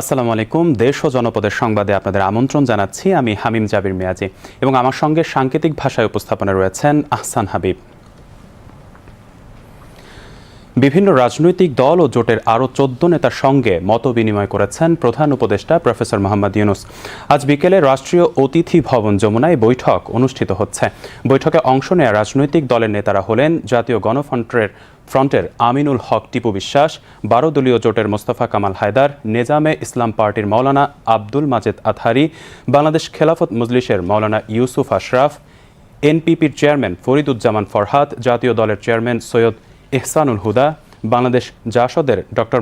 আসসালামু আলাইকুম। দেশ ও জনপদের সংবাদে আপনাদের আমন্ত্রণ জানাচ্ছি। আমি হামিম জাবির মেয়াজি এবং আমার সঙ্গে সাংকেতিক ভাষায় উপস্থাপনা রয়েছেন আহসান হাবিব। বিভিন্ন রাজনৈতিক দল ও জোটের আরও চোদ্দ নেতার সঙ্গে মত বিনিময় করেছেন প্রধান উপদেষ্টা প্রফেসর মোহাম্মদ ইউনুস। আজ বিকেলে রাষ্ট্রীয় অতিথি ভবন যমুনায় বৈঠক অনুষ্ঠিত হচ্ছে। বৈঠকে অংশ নেয়া রাজনৈতিক দলের নেতারা হলেন জাতীয় গণফ্রন্টের ফ্রন্টের আমিনুল হক, টিপু বিশ্বাস, বারো দলীয় জোটের মোস্তফা কামাল হায়দার, নেজামে ইসলাম পার্টির মৌলানা আব্দুল মাজেদ আথারি, বাংলাদেশ খেলাফত মজলিসের মৌলানা ইউসুফ আশরাফ, এনপিপির চেয়ারম্যান ফরিদুজ্জামান ফরহাদ, জাতীয় দলের chairman Syed Ihsanul Huda, Bangladesh জাসদের doctor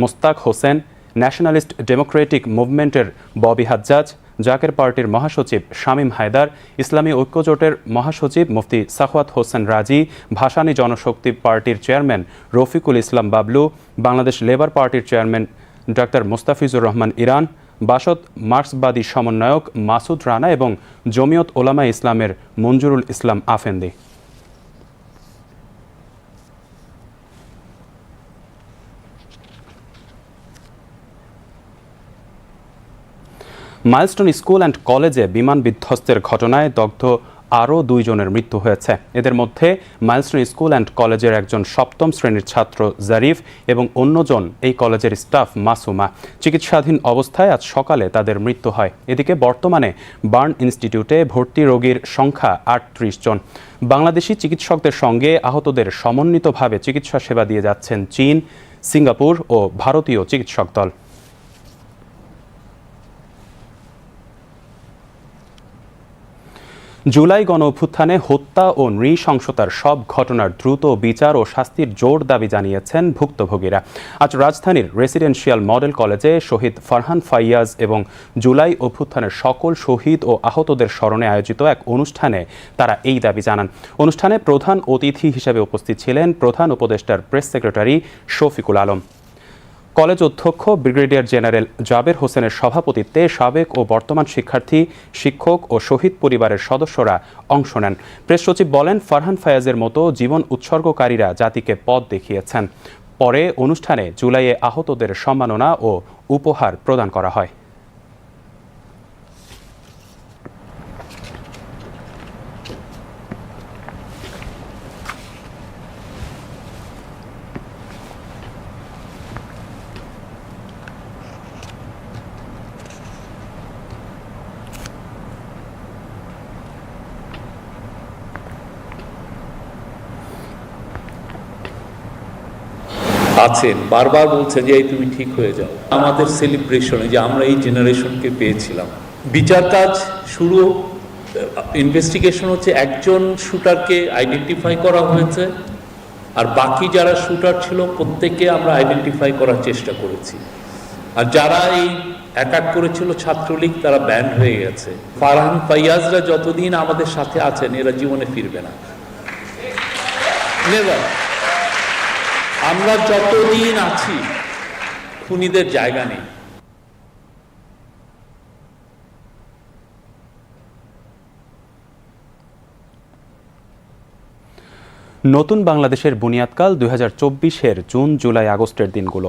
Mostaq Hossain, nationalist democratic মুভমেন্টের Bobby Hajjaj, Zaker পার্টির মহাসচিব শামীম হায়দার, ইসলামী ঐক্যজোটের মহাসচিব মুফতি সাখওয়াত হোসেন রাজি, ভাসানী জনশক্তি পার্টির চেয়ারম্যান রফিকুল ইসলাম বাবলু, বাংলাদেশ লেবার পার্টির চেয়ারম্যান ডক্টর মোস্তাফিজুর রহমান ইরান, বাসদ মার্ক্সবাদী সমন্বয়ক মাসুদ রানা এবং জমিয়ত ওলামা ইসলামের Manjurul Islam Afendi. Milestone school and কলেজে বিমান বিধ্বস্তের ঘটনায় দগ্ধ আরও দুইজনের মৃত্যু হয়েছে। এদের মধ্যে মাইলস্টোন স্কুল অ্যান্ড কলেজের একজন সপ্তম শ্রেণির ছাত্র জারিফ এবং অন্যজন এই কলেজের স্টাফ মাসুমা। চিকিৎসাধীন অবস্থায় আজ সকালে তাদের মৃত্যু হয়। এদিকে বর্তমানে বার্ন ইনস্টিটিউটে ভর্তি রোগীর সংখ্যা আটত্রিশ জন। বাংলাদেশি চিকিৎসকদের সঙ্গে আহতদের সমন্বিতভাবে চিকিৎসা সেবা দিয়ে যাচ্ছেন চীন, সিঙ্গাপুর ও ভারতীয় চিকিৎসক দল। জুলাই গণ অভ্যুত্থানে হত্যা ও নৃশংসতার সব ঘটনার দ্রুত বিচার ও শাস্তির জোর দাবি জানিয়েছেন ভুক্তভোগীরা। আজ রাজধানীর রেসিডেন্সিয়াল মডেল কলেজে শহীদ ফারহান ফাইয়াজ এবং জুলাই অভ্যুত্থানের সকল শহীদ ও আহতদের স্মরণে আয়োজিত এক অনুষ্ঠানে তারা এই দাবি জানান। অনুষ্ঠানে প্রধান অতিথি হিসেবে উপস্থিত ছিলেন প্রধান উপদেষ্টার press secretary Shafiqul Alam. College অধ্যক্ষ ব্রিগেডিয়ার জেনারেল জাবের হোসেনের সভাপতিত্বে সাবেক ও বর্তমান শিক্ষার্থী, শিক্ষক ও শহীদ পরিবারের সদস্যরা অংশ নেন। প্রেস সচিব বলেন, ফারহান ফায়াজের মতো জীবন উৎসর্গকারীরা জাতিকে পথ দেখিয়েছেন। পরে অনুষ্ঠানে জুলাইয়ে আহতদের সম্মাননা ও উপহার প্রদান করা হয়। আছেন, বারবার বলছেন যে, এই তুমি ঠিক হয়ে যাও। আমাদের সেলিব্রেশনে যে আমরা এই জেনারেশনকে পেয়েছিলাম। বিচার কাজ শুরু ইনভেস্টিগেশন হচ্ছে একজন শুটারকে আইডেন্টিফাই করা হয়েছে, আর বাকি যারা শুটার ছিল, প্রত্যেককে আমরা আইডেন্টিফাই করার চেষ্টা করেছি। আর যারা এই অ্যাটাক করেছিল ছাত্রলীগ, তারা ব্যান্ড হয়ে গেছে। ফারহান ফাইয়াজরা যতদিন আমাদের সাথে আছেন, এরা জীবনে ফিরবে না। নেভার আমরা যতদিন আছি, খুনিদের জায়গা নেই। নতুন বাংলাদেশের বুনিয়াদকাল দুই চব্বিশের জুন, জুলাই, আগস্টের দিনগুলো।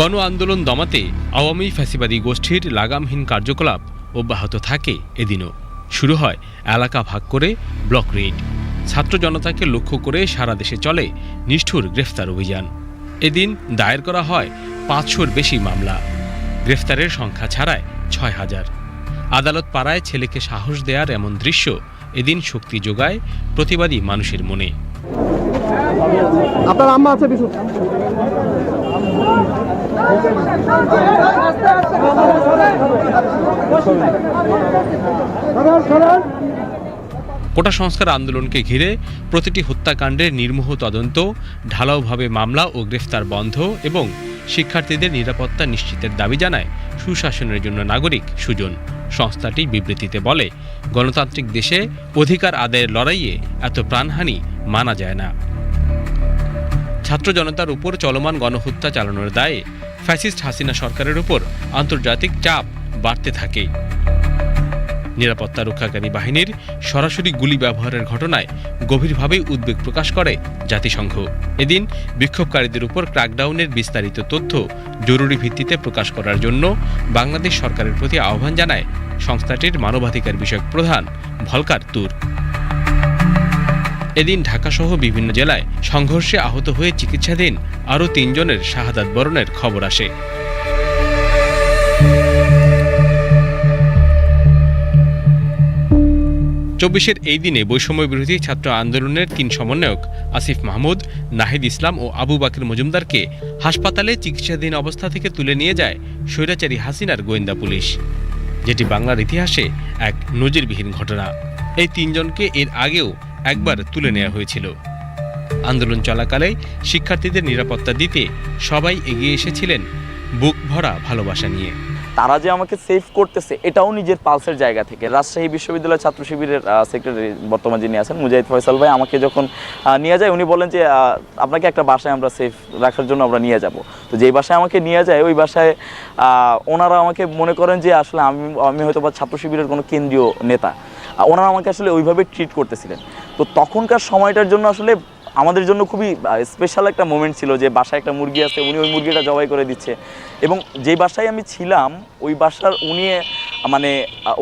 গণ আন্দোলন দমাতে আওয়ামী ফ্যাসিবাদী গোষ্ঠীর লাগামহীন কার্যকলাপ অব্যাহত থাকে এদিনও। শুরু হয় এলাকা ভাগ করে ব্লক রেড। ছাত্র জনতাকে লক্ষ্য করে সারা দেশে চলে নিষ্ঠুর গ্রেফতার অভিযান। এদিন দায়ের করা হয় পাঁচশোর বেশি মামলা। গ্রেফতারের সংখ্যা ছাড়ায় ছয় হাজার। আদালত পাড়ায় ছেলেকে সাহস দেয়ার এমন দৃশ্য এদিন শক্তি যোগায় প্রতিবাদী মানুষের মনে। আপনার আম্মা আছে কোটা সংস্কার আন্দোলনকে ঘিরে প্রতিটি হত্যাকাণ্ডের নির্মোহ তদন্ত, ঢালাওভাবে মামলা ও গ্রেফতার বন্ধ এবং শিক্ষার্থীদের নিরাপত্তা নিশ্চিতের দাবি জানায় সুশাসনের জন্য নাগরিক সুজন। সংস্থাটি বিবৃতিতে বলে, গণতান্ত্রিক দেশে অধিকার আদায়ের লড়াইয়ে এত প্রাণহানি মানা যায় না। ছাত্র জনতার উপর চলমান গণহত্যা চালানোর দায়ে ফ্যাসিস্ট হাসিনা সরকারের উপর আন্তর্জাতিক চাপ বাড়তে থাকে। নিরাপত্তা রক্ষাকারী বাহিনীর সরাসরি গুলি ব্যবহারের ঘটনায় গভীরভাবে উদ্বেগ প্রকাশ করে জাতিসংঘ। এদিন বিক্ষোভকারীদের উপর ক্র্যাকডাউনের বিস্তারিত তথ্য জরুরি ভিত্তিতে প্রকাশ করার জন্য বাংলাদেশ সরকারের প্রতি আহ্বান জানায় সংস্থাটির মানবাধিকার বিষয়ক প্রধান ভলকার তুর। এদিন ঢাকাসহ বিভিন্ন জেলায় সংঘর্ষে আহত হয়ে চিকিৎসাধীন আরও তিনজনের শাহাদাত বরণের খবর আসে। চব্বিশের এই দিনে বৈষম্য বিরোধী ছাত্র আন্দোলনের তিন সমন্বয়ক আসিফ মাহমুদ, নাহিদ ইসলাম ও আবু বাকির মজুমদারকে হাসপাতালে চিকিৎসাধীন অবস্থা থেকে তুলে নিয়ে যায় স্বৈরাচারী হাসিনার গোয়েন্দা পুলিশ, যেটি বাংলার ইতিহাসে এক নজিরবিহীন ঘটনা। এই তিনজনকে এর আগেও একবার তুলে নেওয়া হয়েছিল। আন্দোলন চলাকালে শিক্ষার্থীদের নিরাপত্তা দিতে সবাই এগিয়ে এসেছিলেন বুক ভরা ভালোবাসা নিয়ে। তারা যে আমাকে সেভ করতেছে, এটাও নিজের পালসের জায়গা থেকে। রাজশাহী বিশ্ববিদ্যালয় ছাত্র শিবিরের সেক্রেটারি বর্তমান যিনি আছেন, মুজাহিদ ফয়সাল ভাই আমাকে যখন নিয়ে যায়, উনি বলেন যে আপনাকে একটা বাসায় আমরা সেফ রাখার জন্য আমরা নিয়ে যাব। তো যেই বাসায় আমাকে নিয়ে যায়, ওই বাসায় ওনারা আমাকে মনে করেন যে, আসলে আমি আমি হয়তো বা ছাত্র শিবিরের কোনো কেন্দ্রীয় নেতা। ওনারা আমাকে আসলে ওইভাবে ট্রিট করতেছিলেন। তো তখনকার সময়টার জন্য আসলে আমাদের জন্য খুবই স্পেশাল একটা মোমেন্ট ছিল যে বাসায় একটা মুরগি আছে, উনি ওই মুরগিটা জবাই করে দিচ্ছে। এবং যেই বাসায় আমি ছিলাম, ওই বাসার উনি মানে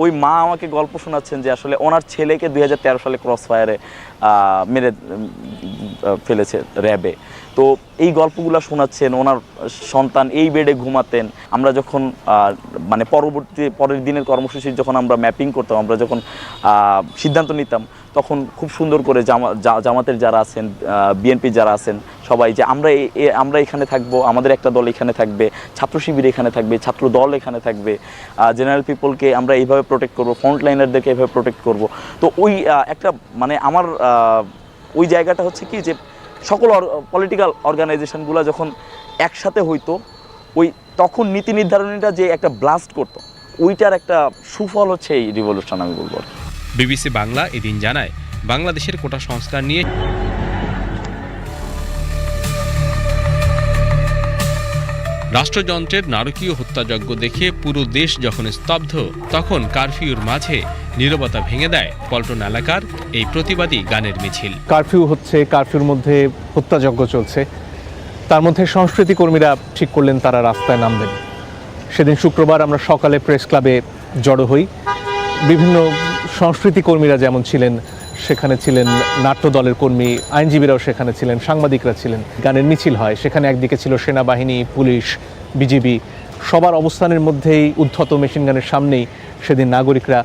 ওই মা আমাকে গল্প শোনাচ্ছেন যে আসলে ওনার ছেলেকে দু হাজার তেরো সালে ক্রস ফায়ারে মেরে ফেলেছে র্যাবে তো এই গল্পগুলো শোনাচ্ছেন, ওনার সন্তান এই বেডে ঘুমাতেন। আমরা যখন মানে পরবর্তী, পরের দিনের কর্মসূচির যখন আমরা ম্যাপিং করতাম, আমরা যখন সিদ্ধান্ত নিতাম, তখন খুব সুন্দর করে জামা জামাতের যারা আছেন বিএনপি যারা আছেন, সবাই যে আমরা আমরা এখানে থাকব, আমাদের একটা দল এখানে থাকবে, ছাত্র শিবির এখানে থাকবে, ছাত্র দল এখানে থাকবে জেনারেল পিপলকে আমরা এইভাবে প্রোটেক্ট করব ফ্রন্ট লাইনারদেরকে এইভাবে প্রোটেক্ট করব। তো ওই একটা মানে আমার ওই জায়গাটা হচ্ছে কি যে সকল পলিটিক্যাল অর্গানাইজেশনগুলো যখন একসাথে হইতো, ওই তখন নীতি নির্ধারণীটা যে একটা ব্লাস্ট করতো, ওইটার একটা সুফল হচ্ছে এই রিভলিউশন আমি বলব বিবিসি বাংলা এদিন জানায়, বাংলাদেশের কোটা সংস্কার নিয়ে রাষ্ট্রযন্ত্রের নারকীয় হত্যাযজ্ঞ দেখে পুরো দেশ যখন স্তব্ধ, তখন কারফিউর মাঝে নীরবতা ভেঙে দেয় পল্টন এলাকার এই প্রতিবাদী গানের মিছিল। কারফিউ হচ্ছে, কারফিউর মধ্যে হত্যাযজ্ঞ চলছে। তার মধ্যে সংস্কৃতি কর্মীরা ঠিক করলেন, তারা রাস্তায় নামবেন সেদিন শুক্রবার আমরা সকালে প্রেস ক্লাবে জড়ো হই। বিভিন্ন সংস্কৃতি কর্মীরা যেমন ছিলেন সেখানে ছিলেন নাট্য দলের কর্মী, আইনজীবীরাও সেখানে ছিলেন, সাংবাদিকরা ছিলেন। গানের মিছিল হয়, সেখানে একদিকে ছিল সেনাবাহিনী, পুলিশ, বিজিবি। সবার অবস্থানের মধ্যেই উদ্ধত মেশিন গানের সামনেই সেদিন নাগরিকরা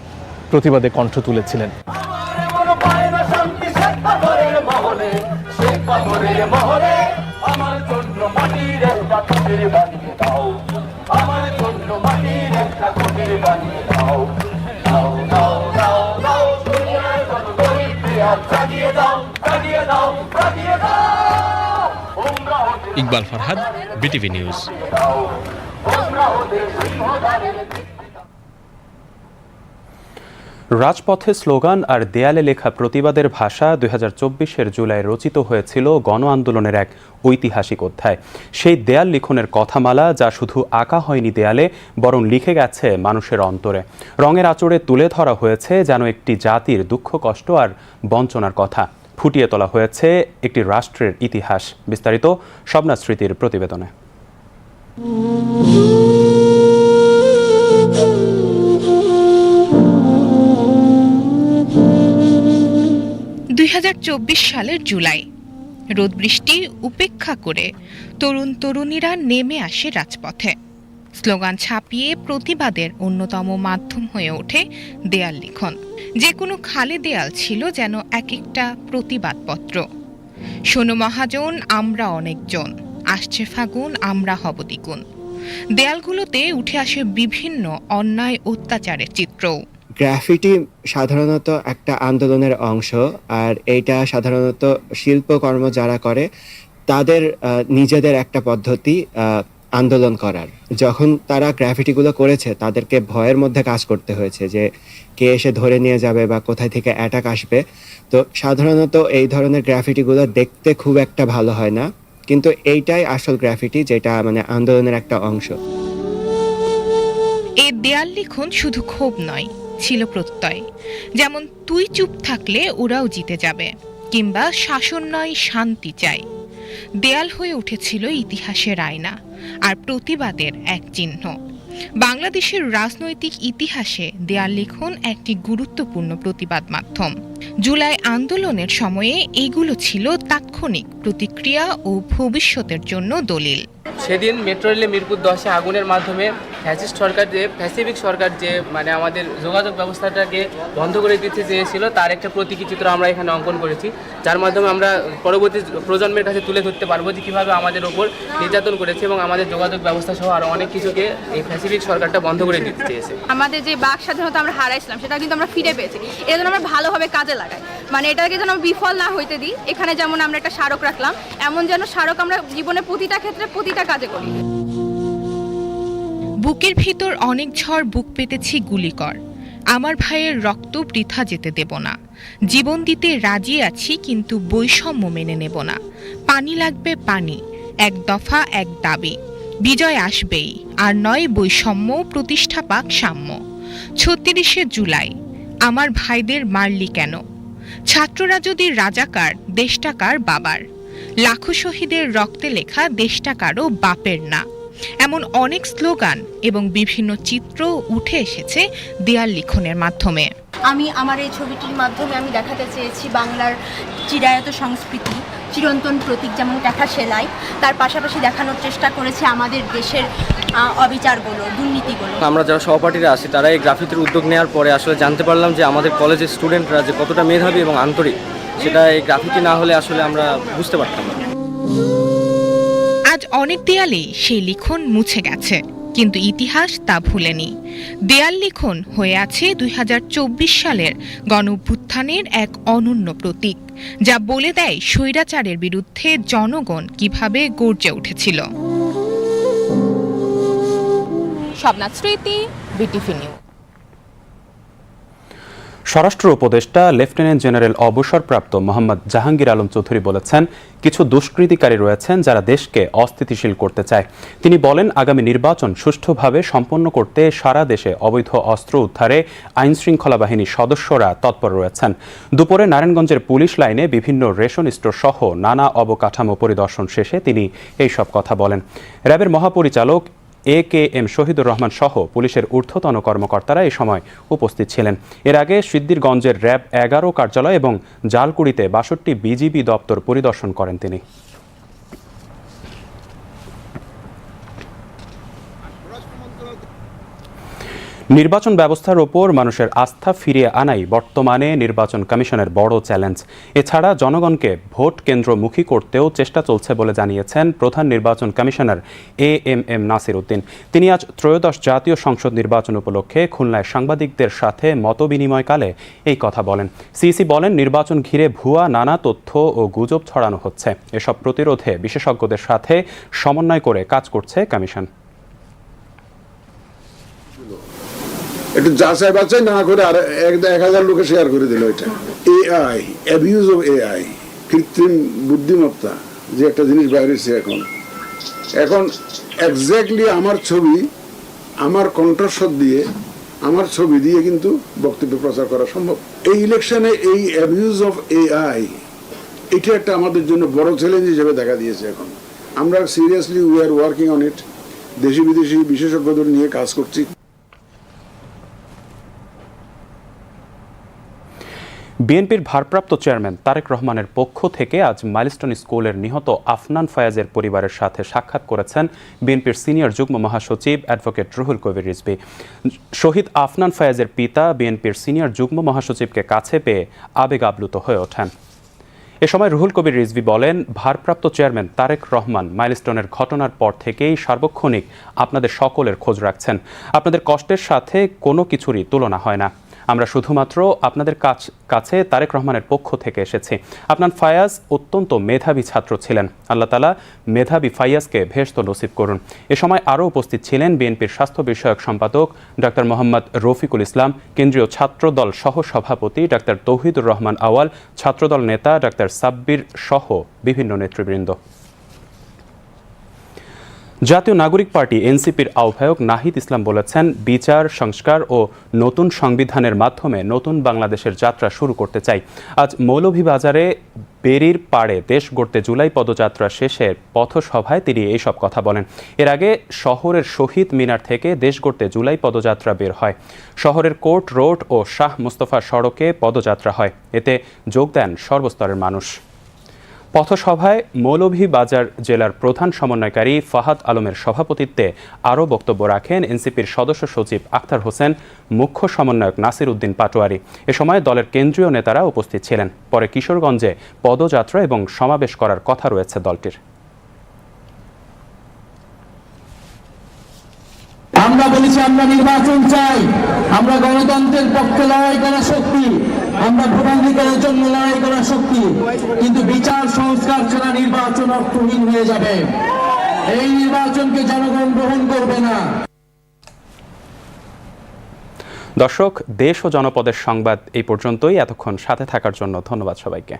প্রতিবাদে কণ্ঠ তুলেছিলেন। Iqbal Farhad BTV news. রাজপথে স্লোগান আর দেয়ালে লেখা প্রতিবাদের ভাষা দুই হাজার চব্বিশের জুলাই রচিত হয়েছিল গণ আন্দোলনের এক ঐতিহাসিক অধ্যায়। সেই দেয়াল লিখনের কথামালা যা শুধু আঁকা হয়নি দেয়ালে, বরং লিখে গেছে মানুষের অন্তরে। রঙের আচরে তুলে ধরা হয়েছে যেন একটি জাতির দুঃখ, কষ্ট আর বঞ্চনার কথা। ফুটিয়ে তোলা হয়েছে একটি রাষ্ট্রের ইতিহাস। বিস্তারিত স্বপ্না স্মৃতির প্রতিবেদনে। সালের জুলাই। রোদ বৃষ্টি উপেক্ষা করে তরুণ তরুণীরা নেমে আসে রাজপথে। স্লোগান ছাপিয়ে প্রতিবাদের অন্যতম মাধ্যম হয়ে ওঠে দেয়াল লিখন। যে কোনো খালি দেয়াল ছিল যেন এক একটা প্রতিবাদপত্র। শোনো মহাজন, আমরা অনেকজন। আসছে ফাগুন, আমরা হব দ্বিগুণ। দেয়ালগুলোতে উঠে আসে বিভিন্ন অন্যায় অত্যাচারের চিত্রও। গ্রাফিটি সাধারণত একটা আন্দোলনের অংশ, আর এইটা সাধারণত শিল্পকর্ম যারা করে, তাদের নিজেদের একটা পদ্ধতি আন্দোলন করার। যখন তারা গ্রাফিটিগুলো করেছে, তাদেরকে ভয়ের মধ্যে কাজ করতে হয়েছে যে, কে এসে ধরে নিয়ে যাবে বা কোথায় থেকে অ্যাটাক আসবে। তো সাধারণত এই ধরনের গ্রাফিটিগুলো দেখতে খুব একটা ভালো হয় না, কিন্তু এইটাই আসল গ্রাফিটি যেটা মানে আন্দোলনের একটা অংশ। এই দেয়াল লিখন শুধু ক্ষোভ নয় ছিল প্রত্যয়। যেমন তুই চুপ থাকলে ওরাও জিতে যাবে, কিংবা শাসন নয়, শান্তি চাই। দেয়াল হয়ে উঠেছিল ইতিহাসের আয়না আর প্রতিবাদের এক চিহ্ন। বাংলাদেশের রাজনৈতিক ইতিহাসে দেয়াল লিখন একটি গুরুত্বপূর্ণ প্রতিবাদ মাধ্যম। জুলাই আন্দোলনের সময়ে এগুলো ছিল তাৎক্ষণিক প্রতিক্রিয়া ও ভবিষ্যতের জন্য দলিল। সেদিন মেট্রো রেলে মিরপুর দশে আগুনের মাধ্যমে ফ্যাসিস্ট সরকার যে প্যাসিফিক সরকার যে মানে আমাদের যোগাযোগ ব্যবস্থাটাকে বন্ধ করে দিতে চেয়েছিল তার একটা প্রতীকী চিত্র আমরা এখানে অঙ্কন করেছি। যার মাধ্যমে আমরা পরবর্তী প্রজন্মের কাছে তুলে ধরতে পারব যে কীভাবে আমাদের ওপর নির্যাতন করেছে এবং আমাদের যোগাযোগ ব্যবস্থা সহ আরও অনেক কিছুকে এই প্যাসিফিক সরকারটা বন্ধ করে দিতে চেয়েছে। আমাদের যে বাক স্বাধীনতা আমরা হারাইছিলাম সেটা কিন্তু আমরা ফিরে পেয়েছি। এর জন্য আমরা ভালোভাবে কাজে লাগাই। মানে এটাকে যেন বিফল না হইতে দিই। এখানে যেমন আমরা একটা স্মারক রাখলাম, এমন যেন স্মারক আমরা জীবনে প্রতিটা ক্ষেত্রে প্রতিটা কাজে করি। বুকের ভিতর অনেক ঝড় বুক পেতেছি গুলি কর আমার ভাইয়ের রক্ত বৃথা যেতে দেব না। জীবন দিতে রাজি আছি, কিন্তু বৈষম্য মেনে নেব না। পানি লাগবে পানি, এক দফা, এক দাবি। বিজয় আসবেই, আর নয় বৈষম্য, প্রতিষ্ঠা পাক সাম্য। ছত্রিশে জুলাই আমার ভাইদের মারলি কেন? ছাত্ররা যদি রাজাকার, দেশটাকার বাবার। লাখো শহীদের রক্তে লেখা দেশটাকারও বাপের না। এমন অনেক স্লোগান এবং বিভিন্ন চিত্র উঠে এসেছে দেয়াল লিখনের মাধ্যমে। আমি আমার এই ছবিটির মাধ্যমে আমি দেখাতে চেয়েছি বাংলার চিরায়ত সংস্কৃতি। চিরন্তন প্রতীক যেমন দেখা সেলাই তার পাশাপাশি দেখানোর চেষ্টা করেছে আমাদের দেশের অবিচারগুলো দুর্নীতিগুলো। আমরা যারা সহপাঠীরা আছি তারা এই গ্রাফিতির উদ্যোগ নেওয়ার পরে আসলে জানতে পারলাম যে আমাদের কলেজের স্টুডেন্টরা যে কতটা মেধাবী এবং আন্তরিক সেটা এই গ্রাফিতি না হলে আসলে আমরা বুঝতে পারতাম না। আজ অনেক দেয়ালেই সেই লিখন মুছে গেছে কিন্তু ইতিহাস তা ভুলেনি। দেয়াল লিখন হয়ে আছে দুই হাজার চব্বিশ সালের গণভ্যুত্থানের এক অনন্য প্রতীক। যা বলে দেয় স্বৈরাচারের বিরুদ্ধে জনগণ কীভাবে গর্জে উঠেছিল। স্বপ্না স্মৃতি বিটিভি নিউজ স্বরাষ্ট্র উপদেষ্টা লেফটেন্যান্ট জেনারেল অবসরপ্রাপ্ত মোহাম্মদ জাহাঙ্গীর আলম চৌধুরী বলেছেন, কিছু দুষ্কৃতিকারী রয়েছেন যারা দেশকে অস্থিতিশীল করতে চায়। তিনি বলেন, আগামী নির্বাচন সুষ্ঠুভাবে সম্পন্ন করতে সারা দেশে অবৈধ অস্ত্র উদ্ধারে আইন শৃঙ্খলা বাহিনীর সদস্যরা তৎপর রয়েছেন। দুপুরে নারায়ণগঞ্জের পুলিশ লাইনে বিভিন্ন রেশন স্টোর সহ নানা অবকাঠামো পরিদর্শন শেষে তিনি এইসব কথা বলেন। র্যাবের মহাপরিচালক A K M Shahidur Rahman সহ পুলিশের ঊর্ধ্বতন কর্মকর্তারা এ সময় উপস্থিত ছিলেন। এর আগে সিদ্দিরগঞ্জের র্যাব এগারো কার্যালয় এবং জালকুড়িতে বাষট্টি বিজিবি দপ্তর পরিদর্শন করেন তিনি। নির্বাচন ব্যবস্থার ওপর মানুষের আস্থা ফিরিয়ে আনাই বর্তমানে নির্বাচন কমিশনের বড় চ্যালেঞ্জ। এছাড়া জনগণকে ভোট কেন্দ্রমুখী করতেও চেষ্টা চলছে বলে জানিয়েছেন প্রধান নির্বাচন commissioner A M M Nasir Uddin. তিনি আজ ত্রয়োদশ জাতীয় সংসদ নির্বাচন উপলক্ষে খুলনায় সাংবাদিকদের সাথে মতবিনিময়কালে এই কথা বলেন। সিসি বলেন, নির্বাচন ঘিরে ভুয়া নানা তথ্য ও গুজব ছড়ানো হচ্ছে। এসব প্রতিরোধে বিশেষজ্ঞদের সাথে সমন্বয় করে কাজ করছে কমিশন। একটু যাচাই বাছাই না করে আর এক হাজার লোকে শেয়ার করে দিল এটা। এআই অ্যাবিউজ অফ এআই কৃত্রিম বুদ্ধিমত্তা, যে একটা জিনিস বাইরেছে এখন। এখন এক্স্যাক্টলি আমার ছবি, আমার কণ্ঠস্বর দিয়ে, আমার ছবি দিয়ে কিন্তু বক্তব্য প্রচার করা সম্ভব। এই ইলেকশনে এই অ্যাবিউজ অফ এআই এটা একটা আমাদের জন্য বড় চ্যালেঞ্জ হিসেবে দেখা দিয়েছে এখন। আমরা seriously we are working on it দেশি বিদেশি বিশেষজ্ঞদের নিয়ে কাজ করছি। বিএনপির ভারপ্রাপ্ত চেয়ারম্যান তারেক রহমানের পক্ষ থেকে আজ মাইলস্টোন স্কুলের নিহত আফনান ফয়াজের পরিবারের সাথে সাক্ষাৎ করেছেন বিএনপির সিনিয়র যুগ্ম মহাসচিব অ্যাডভোকেট রুহুল কবির রিজভি। শহীদ আফনান ফয়াজের পিতা বিএনপির সিনিয়র যুগ্ম মহাসচিবকে কাছে পেয়ে আবেগ আপ্লুত হয়ে ওঠেন। এ সময় রুহুল কবির রিজভি বলেন, ভারপ্রাপ্ত চেয়ারম্যান তারেক রহমান মাইলস্টোনের ঘটনার পর থেকেই সার্বক্ষণিক আপনাদের সকলের খোঁজ রাখছেন। আপনাদের কষ্টের সাথে কোনো কিছুরই তুলনা হয় না। আমরা শুধুমাত্র আপনাদের কাছ, কাছে তারেক রহমানের পক্ষ থেকে এসেছি। আপনার ফায়াজ অত্যন্ত মেধাবী ছাত্র ছিলেন। আল্লাহ তালা মেধাবী ফাইয়াজকে ভেস্ত নসিব করুন। এ সময় আরও উপস্থিত ছিলেন বিএনপির স্বাস্থ্য বিষয়ক সম্পাদক ডাক্তার মোহাম্মদ রফিকুল ইসলাম, কেন্দ্রীয় ছাত্রদল সহ সভাপতি ডাক্তার তৌহিদুর রহমান আওয়াল, ছাত্রদল নেতা ডাক্তার সাব্বির সহ বিভিন্ন নেতৃবৃন্দ। জাতীয় নাগরিক পার্টি এনসিপির আহ্বায়ক নাহিদ ইসলাম বলেছেন, বিচার, সংস্কার ও নতুন সংবিধানের মাধ্যমে নতুন বাংলাদেশের যাত্রা শুরু করতে চাই। আজ মৌলভীবাজারে বেরির পাড়ে দেশ গড়তে জুলাই পদযাত্রা শেষে পথসভায় তিনি এইসব কথা বলেন। এর আগে শহরের শহীদ মিনার থেকে দেশ গড়তে জুলাই পদযাত্রা বের হয়। শহরের কোর্ট রোড ও শাহ মোস্তফা সড়কে পদযাত্রা হয়। এতে যোগ দেন সর্বস্তরের মানুষ। পথসভায় মৌলভীবাজার জেলার প্রধান সমন্বয়কারী ফাহাদ আলমের সভাপতিত্বে আরও বক্তব্য রাখেন এনসিপির সদস্য সচিব আখতার হোসেন, মুখ্য সমন্বয়ক নাসির উদ্দিন পাটোয়ারি। এ সময় দলের কেন্দ্রীয় নেতারা উপস্থিত ছিলেন। পরে কিশোরগঞ্জে পদযাত্রা এবং সমাবেশ করার কথা রয়েছে দলটির। আমরা বলেছি আমরা নির্বাচন চাই। আমরা গণতন্ত্রের পক্ষে লড়াই করা শক্তি। আমরা ভোটাধিকারের জন্য লড়াই করা শক্তি, কিন্তু বিচার, সংস্কার ছাড়া নির্বাচন অর্থহীন হয়ে যাবে। এই নির্বাচনকে জনগণ গ্রহণ করবে না। দর্শক, দেশ ও জনপদের সংবাদ এই পর্যন্তই। এতক্ষণ সাথে থাকার জন্য ধন্যবাদ সবাইকে।